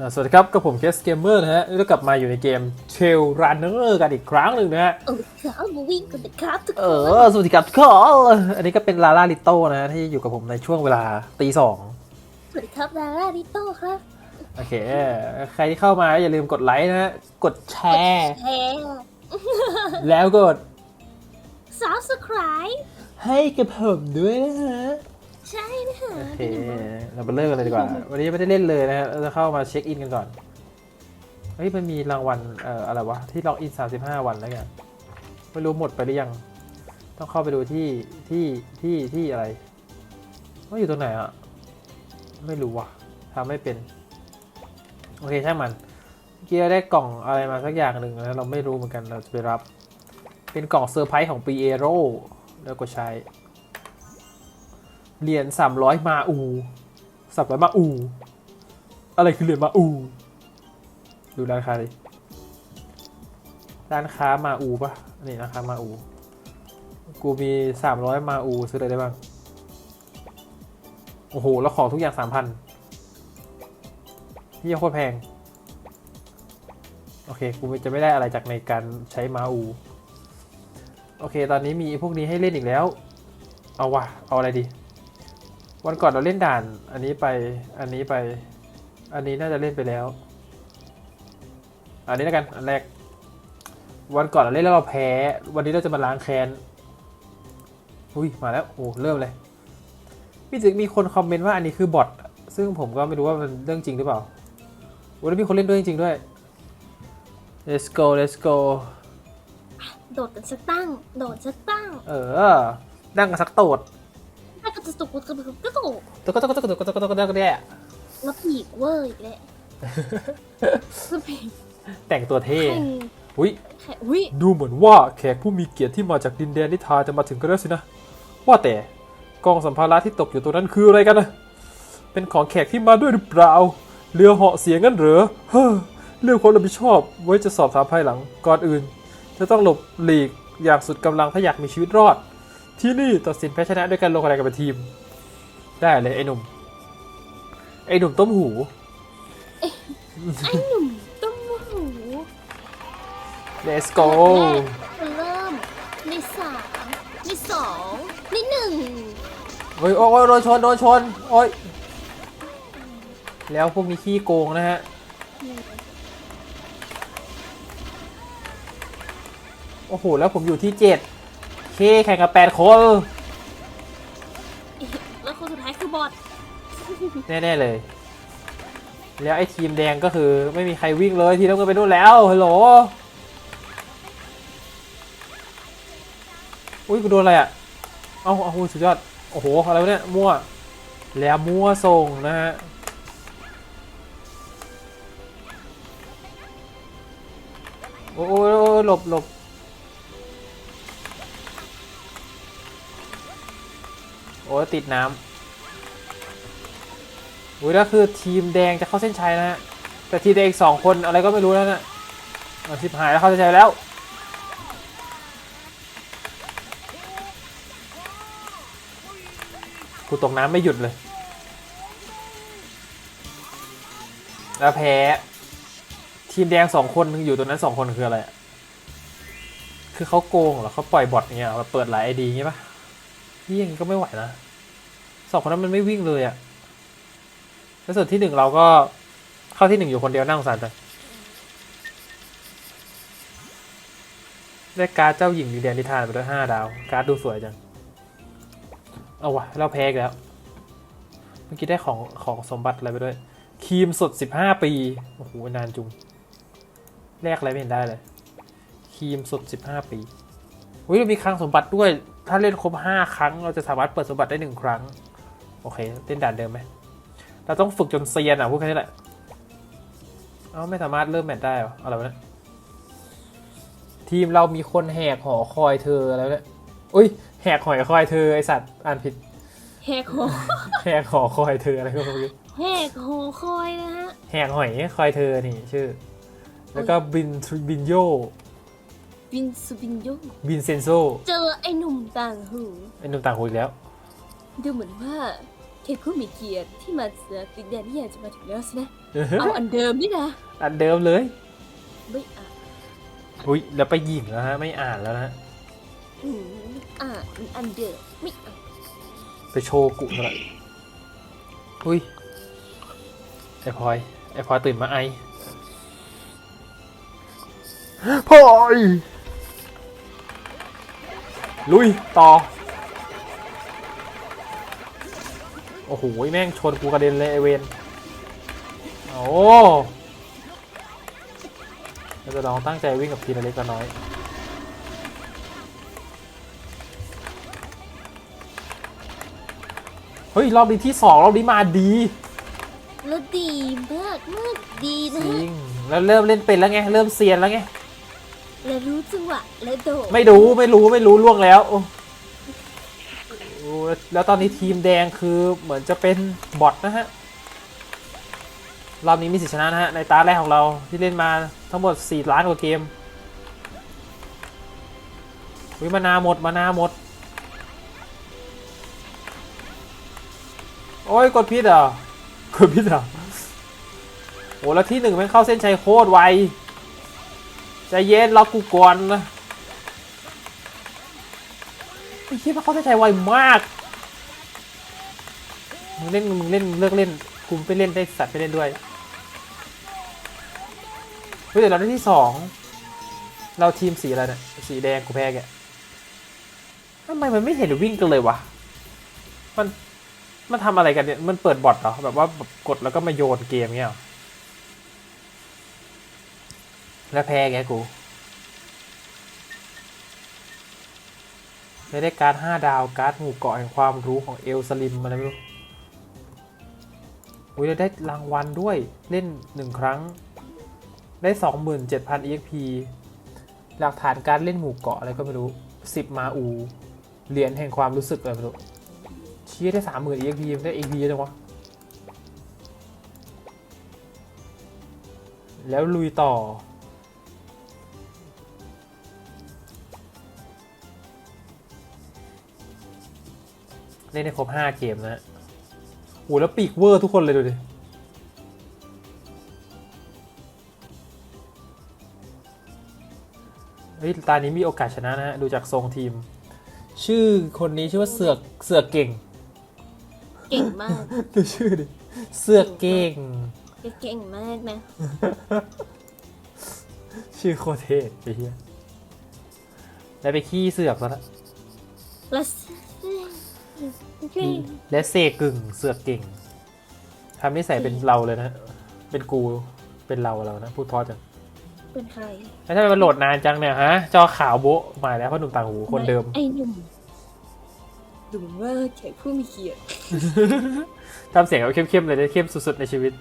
อ่าสวัสดีครับ กับผมเคสเกมเมอร์นะฮะแล้วกลับมาอยู่ในเกม Trail Runner กันอีกครั้งหนึ่งนะฮะเออครับมาวิ่งกันนะครับทุกเอคนอสวัสดีครับทุกคนอันนี้ก็เป็นลาลาลิโต้นะฮะที่อยู่กับผมในช่วงเวลาตีสองสวัสดีครับดาราดิโต้ครับโอเค ใครที่เข้ามาอย่าลืมกดไลค์นะฮะ กดแชร์แชร์แล้วกดซับสไคร b e ให้กับผมด้วยนะฮะ ใช่นะคะโอเคเราไปเริ่มกันเลยดีกว่า วันนี้ไม่ได้เล่นเลยนะฮะเราจะเข้ามาเช็คอินกันก่อน เฮ้ยมันมีรางวัลเอ่ออะไรวะที่ล็อกอิน 35 วันแล้วกันไม่รู้หมดไปหรือยัง ต้องเข้าไปดูที่ที่ที่ที่อะไรว่าอยู่ตรงไหนอะไม่รู้ว่ะทำไม่เป็น โอเคช่างมันเมื่อกี้เราได้กล่องอะไรมาสักอย่างหนึ่งนะเราไม่รู้เหมือนกันเราจะไปรับ เป็นกล่องเซอร์ไพรส์ของปีเอโร่แล้วก็ใช้ เหรียญสามร้อยมาอูสามร้อยมาอู อะไรคือเหรียญมาอู ดูร้านค้าดิร้านค้ามาอูปะนี่ร้านค้ามาอู กูมีสามร้อยมาอูซื้ออะไรได้บ้าง โอ้โห แล้วของทุกอย่างสามพันที่โคตรแพง โอเค กูจะไม่ได้อะไรจากในการใช้มาอูโอเค ตอนนี้มีพวกนี้ให้เล่นอีกแล้ว เอาวะ เอาอะไรดี วันก่อนเราเล่นด่าน อันนี้ไปอันนี้ไป อันนี้น่าจะเล่นไปแล้ว อันนี้แล้วกันอันแรก วันก่อนเราเล่นแล้วเราแพ้ วันนี้เราจะมาล้างแค้นอุ้ยมาแล้วโอ้เริ่มเลยมีจึงมีคนคอมเมนต์ว่าอันนี้คือบอทซึ่งผมก็ไม่รู้ว่ามันเรื่องจริงหรือเปล่าโอ้แล้วมีคนเล่นด้วยจริงๆด้วย let's go let's go โดดกันสักตั้ง โดดสักตั้ง เออ นั่งกันสักโตดถ้า ก็จะตกก็ตุกก็ตุกตะก็ตะก็ตก็ตก็ตก็ตก็ตก็แย่แล้วผีกเวอร์อีกแล้วคือผีแต่งตัวเท่อุ้ยอุ้ยดูเหมือนว่าแขกผู้มีเกียรติที่มาจากดินแดนนิทาจะมาถึงกันแล้วสินะ ว่าแต่กองสัมภาระที่ตกอยู่ตรงนั้นคืออะไรกันนะ เป็นของแขกที่มาด้วยหรือเปล่า เรือเหาะเสียงั้นเหรอ เฮ้อ เรื่องความรับผิดชอบไว้จะสอบถามภายหลัง ก่อนอื่น จะต้องหลบหลีกอย่างสุดกำลังถ้าอยากมีชีวิตรอด ที่นี่ตัดสินแพ้ชนะด้วยการลงคะแนนกันเป็นทีม ได้เลยไอ้หนุ่ม ไอ้หนุ่มต้มหู ไอ้หนุ่มต้มหู let's go มันเริ่มในสามในสองในหนึ่งโอ้ยโอ้ยโดนชนโดนชนโอ้ยแล้วพวกนี้ขี้โกงนะฮะ โอ้โห แล้วผมอยู่ที่เจ็ด เคแข่งกับแปดคนแล้วคนสุดท้ายคือบอทแน่ๆเลย แล้วไอ้ทีมแดงก็คือไม่มีใครวิ่งเลยทีมน้ำเงินไปนู่นแล้วฮัลโหลอุ้ยกูโดนอะไรอะ เอาเอาโหสุดยอด โอ้โห อะไรวะเนี่ย มั่ว แล้วมั่วส่งนะฮะ โอ้ยโอ้ยโอ้ยหลบหลบ โอ้ติดน้ำอุ้ยแล้วคือทีมแดงจะเข้าเส้นชัยนะฮะ แต่ทีมแดงอีกสองคนอะไรก็ไม่รู้แล้วนะเอาชิบหายแล้วเข้าเส้นชัยแล้วกูตกน้ำไม่หยุดเลย แล้วแพ้ ทีมแดงสองคนอยู่ตรงนั้นสองคนคืออะไร คือเขาโกงเหรอเขาปล่อยบอทเงี้ยแบบเปิดหลายไอดียงี้ปะ นี่ยังไงก็ไม่ไหวนะสองคนนั้นมันไม่วิ่งเลยอะแล้วส่วนที่หนึ่งเราก็เข้าที่หนึ่งอยู่คนเดียวนั่าสงสารจังได้การ์ดเจ้าหญิงดีแดนนิทานไปด้วยห้าดาว การ์ดดูสวยจัง เอาวะเราแพ้แล้ว เมื่อกี้ได้ของของสมบัติอะไรไปด้วย ครีมสด15ปี โอ้โห นานจุง แลกอะไรไม่เห็นได้เลย ครีมสด15ปี อุ้ยเรามีครั้งสมบัติด้วย ถ้าเล่นครบ 5 ครั้ง เราจะสามารถเปิดสมบัติได้ 1 ครั้ง โอเค เล่นด่านเดิมไหม เราต้องฝึกจนเซียนอะ พูดแค่นี้แหละ เอ้า ไม่สามารถเริ่มแมตช์ได้เหรอ อะไรวะเนี่ยทีมเรามีคนแหกหอคอยเธออะไรวะเนี่ยอุ้ย แหกหอยคอยเธอไอสัตว์อ่านผิด แหกหอแหกหอคอยเธออะไรก็ไม่รู้แหกหอคอยนะฮะ แหกหอยคอยเธอนี่ชื่อ แล้วก็บินบินโย บินสุบินยุบินเซนโซ เจอไอ้หนุ่มต่างหู ไอ้หนุ่มต่างหูอีกแล้ว ดูเหมือนว่าเทพผู้มีเกียรติที่มาจากดินแดนที่อยากจะมาถึงแล้วสินะ เอาอันเดิมนี่นะ อันเดิมเลย ไม่อ่านอุ้ยแล้วไปหยิงแล้วฮะ ไม่อ่านแล้วนะอืมไม่อ่านมันอันเดิมไม่อ่านไปโชว์กุซะละอุ้ยไอพลอยไอพลอยตื่นมาไอพลอย ลุย ต่อ โอ้โห แม่งชนกูกระเด็นเลยไอเวนโอ้เราจะลองตั้งใจวิ่งกับทีละเล็กละน้อย เฮ้ย รอบนี้ที่สองรอบนี้มาดี แล้วดีมากมากดีจนะริง แล้วเริ่มเล่นเป็นแล้วไง เริ่มเซียนแล้วไง และรู้จังหวะและโดดไม่รู้ไม่รู้ไม่รู้ล่วงแล้วโอ้โอ้แล้วตอนนี้ทีมแดงคือเหมือนจะเป็นบอทนะฮะรอบนี้มีสิทธิชนะนะฮะในตาแรกของเราที่เล่นมาทั้งหมด 4 ล้านกว่าเกมวิมานาหมดมานาหมด โอ้ยกดพิษเหรอกดพิษเหรอโอ้แล้วที่หนึ่งม่งเข้าเส้นชัยโคตรไว ใจเย็นรอกูก่อนนะไอ้เหี้ยมันเขาเส้นชัยไวมาก มึงเล่นมึงเล่นเลิกเล่นกูไปเล่นได้สัตว์ไปเล่นด้วยเฮ้ยเดี๋ยวเราได้ที่สอง เราทีมสีอะไรเนี่ย สีแดงกูแพ้แกทำไมมันไม่เห็นวิ่งกันเลยวะ มัน มันทำอะไรกันเนี่ย มันเปิดบอทเหรอ แบบว่าแบบกดแล้วก็มาโยนเกมเงี้ยหรอ แล้วแพ้แกกูได้ได้การ์ดห้าดาว การ์ดหมู่เกาะแห่งความรู้ของเอลสลิมอะไรไม่รู้อุ้ยได้รางวัลด้วยเล่นหนึ่งครั้ง ได้ 27,000 EXP หลักฐานการเล่นหมู่เกาะอะไรก็ไม่รู้ 10 มาอู เหรียญแห่งความรู้สึกอะไรไม่รู้ชี้ได้ 30,000 EXP ได้ EXP จังวะแล้วลุยต่อ เล่นได้ครบ 5 เกมนะฮะโอ้แล้วปีกเวอร์ทุกคนเลยดูดิเฮ้ยตานี้มีโอกาสชนะนะฮะ ดูจากทรงทีม ชื่อคนนี้ชื่อว่าเสือกเสือกเก่ง เก่งมาก ดูชื่อดิ เสือกเก่ง เก่งมากนะ ชื่อโคตรเท่ไปเฮียแล้วไปขี้เสือกซะละแล้ว เก่งและเสกกึ่งเสือกเก่งทำนิสัยเป็นเราเลยนะ เป็นกู เป็นเราเรานะ พูดเพอจัง เป็นใครแล้วทำไมมันโหลดนานจังเนี่ยฮะ จอขาวโบ๊ะมาแล้วพ่อหนุ่มต่างหูคนเดิม ไอ้หนุ่มดูว่าแขกผู้มีเกียรติทำเสียงเอาเข้มๆเลยนะเข้มสุดๆในชีวิต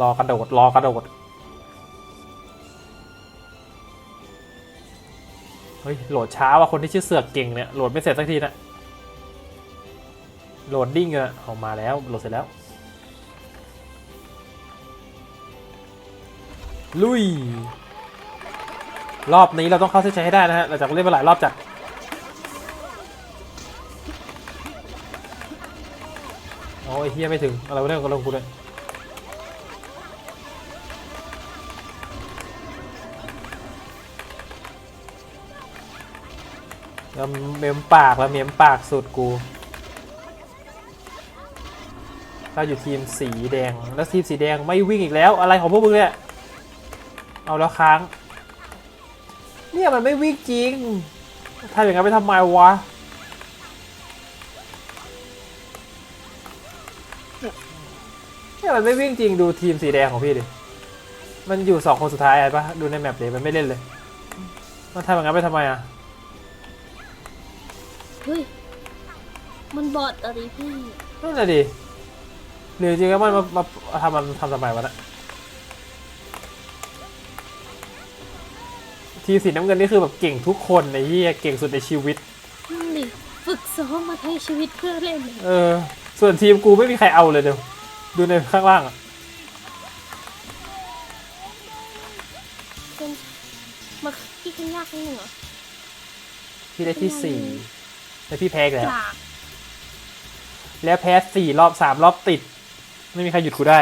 รอกระโดด รอกระโดด เฮ้ย โหลดช้าว่ะคนที่ชื่อเสือกเก่งเนี่ย โหลดไม่เสร็จสักทีนะโหลดดิ้งอะออกมาแล้ว โหลดเสร็จแล้ว ลุย รอบนี้เราต้องเข้าเส้นชัยให้ได้นะฮะเราจะเล่นมาหลายรอบจัดโอ้ยเฮียไม่ถึง อะไรวะเนี่ยกับลงกูเลย แล้วเมมปากแล้วเมมปากสุดกู เราอยู่ทีมสีแดง แล้วทีมสีแดงไม่วิ่งอีกแล้ว อะไรของพวกมึงเนี่ย เอาแล้วค้าง เนี่ยมันไม่วิ่งจริงทำอย่างนั้นไปทำไมวะเนี่ยมันไม่วิ่งจริงดูทีมสีแดงของพี่ดิ มันอยู่สองคนสุดท้ายไอ้ปะดูในแมปเลยมันไม่เล่นเลย มันทำอย่างนั้นไปทำไมอะ เฮ้ย มันบอดอะไรพี่ นั่นแหละดิหรือจริงๆแล้วมันมามามาทำมันทำทำไมวะเนะทีมสีน้ำเงินนี่คือแบบเก่งทุกคนในที่เก่งสุดในชีวิต นั่นดิฝึกซ้อมมาทั้งชีวิตเพื่อเล่นเลยเออ ส่วนทีมกูไม่มีใครเอาเลยเดี๋ยวดูในข้างล่างอะขึ้นมาพี่ขึ้นยากนิดนึงเหรอ พี่ได้ที่สี่ แล้วพี่แพ้อีกแล้วจากแล้วแพ้สี่รอบสามรอบติด ไม่มีใครหยุดกูได้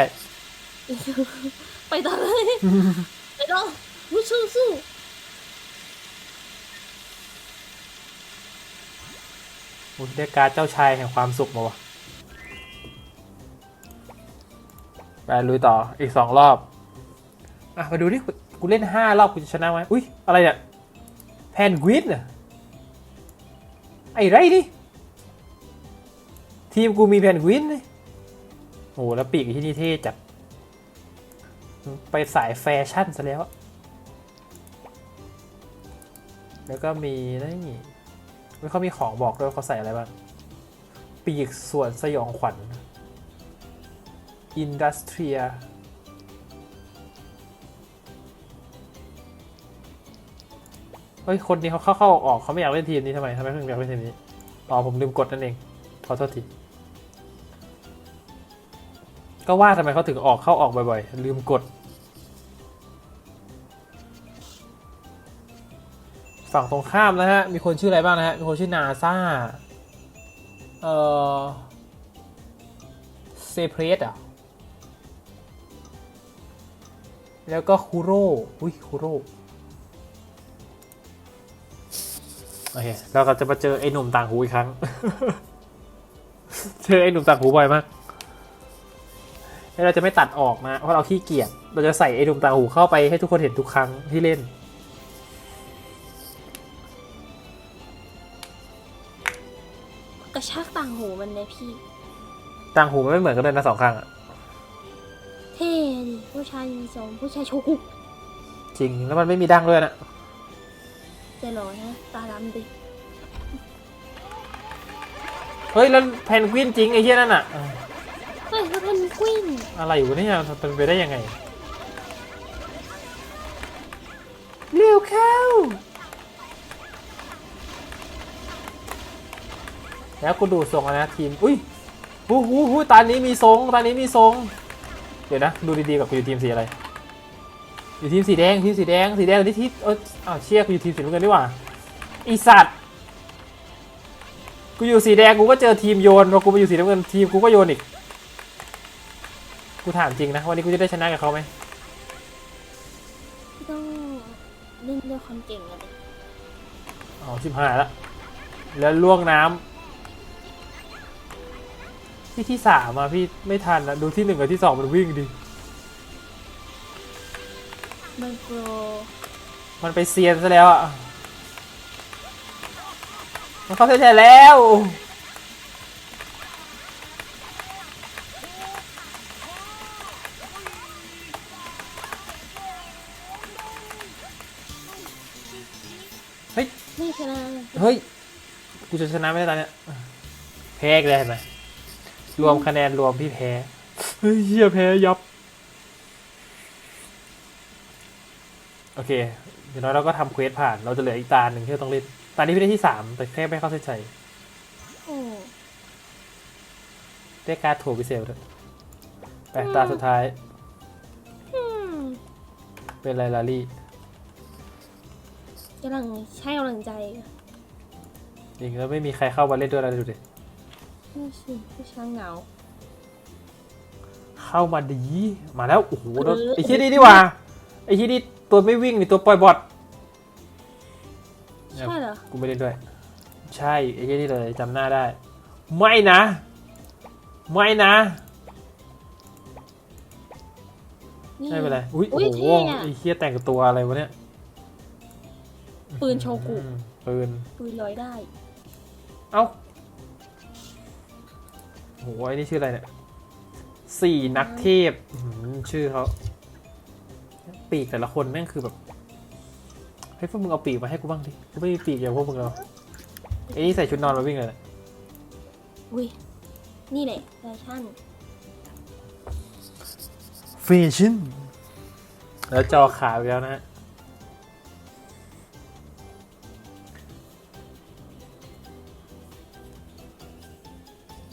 ไปต่อเลย ไปต่อสู้สู้สู้อุ้ยได้การดเจ้าชายแห่งความสุขมาวะไปลุยต่ออีกสองรอบ อะ มาดูดิกูกูเล่นห้ารอบกูจะชนะไหมอุ้ยอะไรเนี่ยแพนกวินเนี่ย ไอ้ไรดิทีมกูมีแพนกวินเลยโอ้โหแล้วปีกที่นี่เท่จัด ไปสายแฟชั่นซะแล้ว แล้วก็มีนี่ไม่เขามีของบอกด้วยเขาใส่อะไรบ้าง ปีกส่วนสยองขวัญอินดัสเทรีย ฮ้ยคนนี้เขาเข้าเข้าออกออกเขาไม่อยากเล่นทีมนี้ทำไมทำไมถึงอยากเล่นทีมนี้อ๋อผมลืมกดนั่นเองขอโทษทีก็ว่าทำไมเขาถึงออกเข้าออกบ่อยๆลืมกด ฝั่งตรงข้ามนะฮะมีคนชื่ออะไรบ้างนะฮะมีคนชื่อนาซาเอ่อเซเพรสอะแล้วก็คูโร่อุ้ยคูโร่ อเคเราก็จะมาเจอไอ้หนุ่มต่างหูอีกครั้ง เจอไอ้หนุ่มต่างหูบ่อยมากแล้วเราจะไม่ตัดออกนะเพราะเราขี้เกียจเราจะใส่ไอ้หนุ่มต่างหูเข้าไปให้ทุกคนเห็นทุกครั้งที่เล่น กระชากต่างหูมันเลยพี่ ต่างหูมันไม่เหมือนกันเลยนะสองข้างอะเท่ดิผู้ชายมีทรงผู้ชายโชกุจริงแล้วมันไม่มีดั้งด้วยนะ แต่หล่อนะตาดำดิเฮ้ย แล้วแพนกวินจริงไอ้เหี้ยนั่นอะเฮ้ยเขาเป็นกวินอะไรอยู่เนี่ยเป็นไปได้ยังไง เร็วเข้า แล้วกูดูทรงแล้วนะทีม อุ้ยหูหูหูตอนนี้มีทรงตอนนี้มีทรง เดี๋ยวนะ ดูดีๆกับกูอยู่ทีมสีอะไร อยู่ทีมสีแดงทีมสีแดงสีแดงที่ที่เอออ้าวเชี่ยกูอยู่ทีมสีน้ำเงินดีกว่าไอีสัตว์กูอยู่สีแดงกูก็เจอทีมโยนพอกูไปอยู่สีน้ำเงินทีมกูก็โยนอีกกูถามจริงนะวันนี้กูจะได้ชนะกับเขาไหมต้องเล่นด้วยความเก่งอะดิอ๋อชิบหายละแล้วล่วงน้ำที่ที่สามอะพี่ไม่ทันนะดูที่หนึ่งกับที่สองมันวิ่งดิ มันโปรมันไปเซียนซะแล้วอะมันเข้าเส้นชัยแล้ว เฮ้ย ไม่ชนะเลยเฮ้ย กูจะชนะไม่ได้ตอนเนี้ยแพ้อีกเลยเห็นไหมรวมคะแนนรวมพี่แพ้ เฮ้ยเฮียแพ้ยับ โอเคเดี๋ยวเราก็ทำเควสผ่าน เราจะเหลืออีกตาหนึ่งที่เราต้องเล่น ตานี้พี่ได้ที่สามแต่แค่ไม่เข้าเส้นชัยโอ้ได้การ์ดโถพิเศษด้วยไปตาสุดท้าย อืมเป็นไรลารี่กำลังใช้กำลังใจจริงแล้วไม่มีใครเข้ามาเล่นด้วยแล้วดูดิ นี่สิผู้ชายเหงา เข้ามาดี มาแล้ว โอ้โหโดนเออไอ้ที่นี่ดีกว่าไอ้ที่นี่ ตัวไม่วิ่งนี่ตัวปล่อยบอทใช่เหรอ กูไม่เล่นด้วย ใช่ไอ้ที่นี่เลยจำหน้าได้ ไม่นะ ไม่นะนี่ไม่เป็นไร อุ้ยอุ๊โอ้ยโหเท่อะไอ้เคียแต่งตัวอะไรวะเนี่ยปืนโชกุ อืมปืน ปืนลอยได้ เอ้าโหไอ้นี่ชื่ออะไรเนี่ย สี่นักเทพอื้อหือชื่อเขา ปีกแต่ละคนแม่งคือแบบเฮ้ยพวกมึงเอาปีกมาให้กูบ้างดิกูไม่มีปีกอย่างพวกมึงแล้วไอ้นี่ใส่ชุดนอนมาวิ่งเลยนะอุ้ยนี่แหละแฟชั่นแฟชั่นแล้วจอขาวอีกแล้วนะฮะ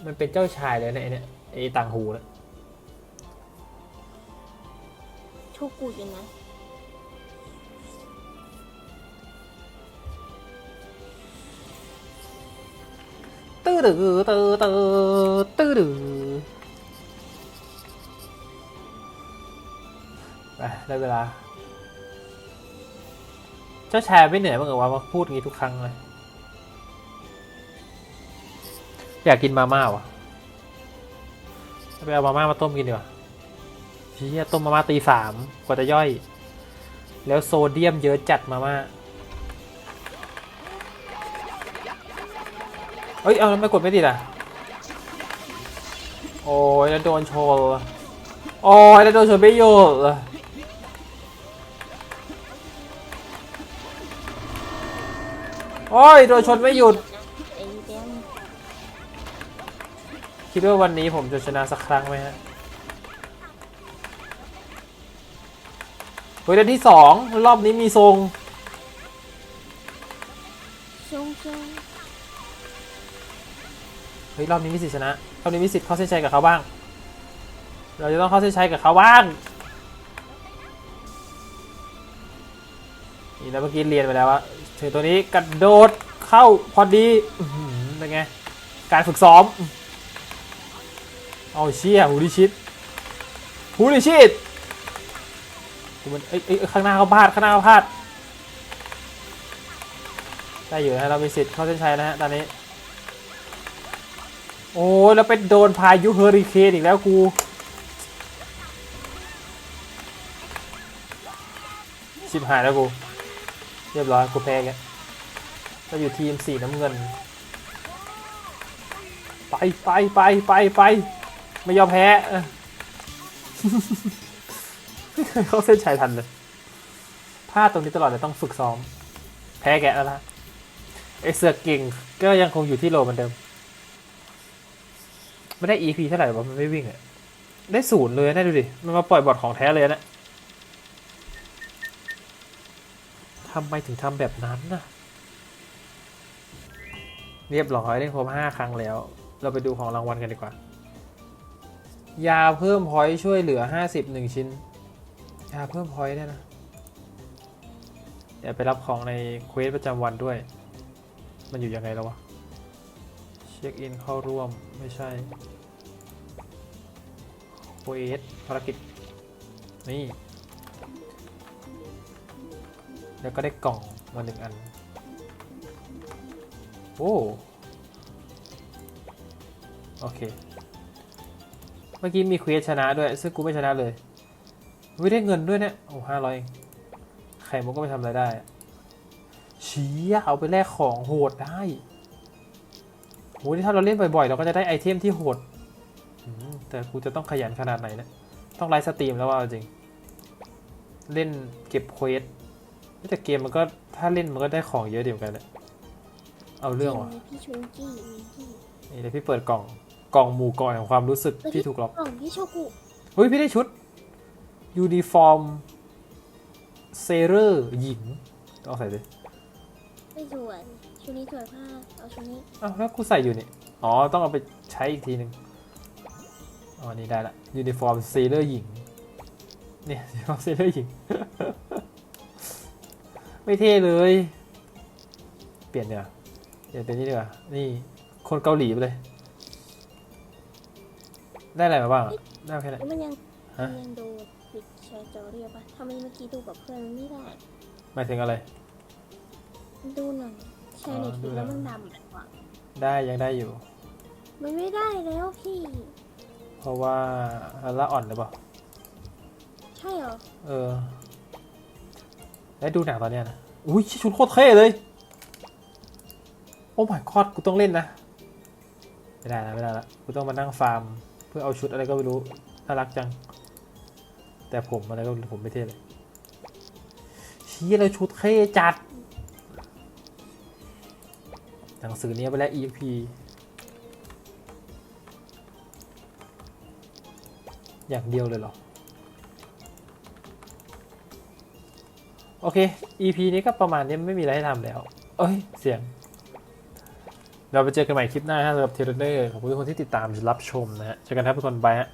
มันเป็นเจ้าชายเลยนะไอ้เนี่ยไอ้ต่างหูนะ โชกุอยู่นะตื้อตื้อตื้อตื้อตื้อไปได้เวลา เจ้าชายไม่เหนื่อยบ้างเหรอวะมาพูดงี้ทุกครั้งเลย อยากกินมาม่าวะไปเอามาม่ามาต้มกินดีกว่า เฮียต้มมาม่าตีสามกว่าจะย่อย แล้วโซเดียมเยอะจัดมาม่าเอ้ย เอาแล้วไม่กดไม่ติดอะ โอ้ยแล้วโดนโชว์โอ้ยแล้วโดนชนไม่หยุดเลยโอ้ยโดนชนไม่หยุดเอ็นเดมคิดว่าวันนี้ผมจะชนะสักครั้งไหมฮะ เฮ้ยเดือนที่สองรอบนี้มีทรงชงชงเฮ้ยรอบนี้มีสิทธิชนะรอบนี้มีสิทธิ์เข้าเส้นชัยกับเขาบ้าง เราจะต้องเข้าเส้นชัยกับเขาบ้างนี่แล้วเมื่อกี้เรียนไปแล้วว่าถึงตัวนี้กระโดดเข้าพอดีอื้อหือเป็นไงการฝึกซ้อม เอาเชี่ยหูดิชิตหูดิชิต กูมันเอ้ยเอ้ยข้างหน้าเขาพลาดข้างหน้าเขาพลาดได้อยู่นะฮะเรามีสิทธิ์เข้าเส้นชัยนะฮะตอนนี้ โอ้ยแล้วเป็นโดนพายุเฮอริเคนอีกแล้วกูชิบหายแล้วกู เรียบร้อยกูแพ้แกเราอยู่ทีมสีน้ำเงิน ไปไปไปไปไปไม่ยอมแพ้ เข้าเส้นชัยทันเลยพลาดตรงนี้ตลอดเลยต้องฝึกซ้อม แพ้แกแล้วนะไอเสือกเก่งก็ยังคงอยู่ที่โลเหมือนเดิม ไม่ได้ EP เท่าไหร่วะมันไม่วิ่งอะได้ศูนย์เลยนะดูดิ มันมาปล่อยบอทของแท้เลยนะทำไมถึงทำแบบนั้นน่ะเรียบร้อยเล่นครบห้าครั้งแล้ว เราไปดูของรางวัลกันดีกว่า ยาเพิ่มพอยต์ช่วยเหลือห้าสิบหนึ่งชิ้นาเพิ่มพอยต์เนี่ยนะเดี๋ยวไปรับของในเควสประจำวันด้วย มันอยู่ยังไงแล้ววะ เช็คอินเข้าร่วมไม่ใช่โคเอสภารกิจ นี่ แล้วก็ได้กล่องมาหนึ่งอัน โอ้โอเค เมื่อกี้มีเควสชนะด้วย ซึ่งกูไม่ชนะเลย ไม่ได้เงินด้วยเนี่ย โอ้ห้าร้อยเองใครมันก็ไปทำอะไรได้อะชี้ยเอาไปแลกของโหดได้โหนี่ถ้าเราเล่นบ่อยๆ เราก็จะได้ไอเทมที่โหดอืมแต่กูจะต้องขยันขนาดไหนเนะต้องไลฟ์สตรีมแล้วว่าเอาจริง เล่นเก็บเควสแต่เกมมันก็ถ้าเล่นมันก็ได้ของเยอะเดียวกันแหละเอาเรื่องว่ะพี่ชงกี้พี่นี่เดี๋ยวพี่เปิดกล่องกล่องหมู่ก่อนของความรู้สึกที่ถูกล็อกกล่องพี่โชกุเฮ้ยพี่ได้ชุด ยูนิฟอร์มเซเรอร์หญิงต้องใส่ดิไม่สวยชุดนี้สวยมากเอาชุดนี้อ้าวแล้วกูใส่อยู่นี่ อ๋อ ต้องเอาไปใช้อีกทีหนึ่งอ๋อ นี่ได้ละยูนิฟอร์มเซเลอร์หญิง เนี่ยยูนิฟอร์มเซเลอร์หญิง ไม่เท่เลย เปลี่ยนเดี๋ยวาเปลี่ยนเป็นนี่ดีกว่า นี่คนเกาหลีไปเลย ได้อะไรมาบ้างอะได้แค่ไหนแล้วมันยัง ฮะมันยังดูปิด แชร์จอเรียบปะทำไมเมื่อกี้ดูกับเพื่อนมันไม่ได้ หมายถึงอะไร ดูหน่อยแชร์ในอ๋อดูทีแล้แล้วมันดำแบบว่าได้ยังได้อยู่ มันไม่ได้แล้วพี่ เพราะว่าละอ่อนหรือเปล่า ใช่เหรอ เออแล้วดูหนังตอนเนี้ยนะ อุ้ยชุดโคตรเท่เลย โอ้ my god กูต้องเล่นนะ ไม่ได้แล้วไม่ได้ล้วกูต้องมานั่งฟาร์ม เพื่อเอาชุดอะไรก็ไม่รู้ น่ารักจัง แต่ผมอะไรก็ผมไม่เท่เลยชี้อะไรชุดเท่จัด หนังสือเนี้ยไปแล้ว EP อย่างเดียวเลยเหรอ โอเค EP นี้ก็ประมาณนี้ไม่มีอะไรให้ทำแล้ว เอ้ย เสียง เราไปเจอกันใหม่คลิปหน้าสำหรับเทเลเดอร์ขอบคุณทุกคนที่ติดตามรับชมนะฮะเจอกันครับทุกคนบายฮะ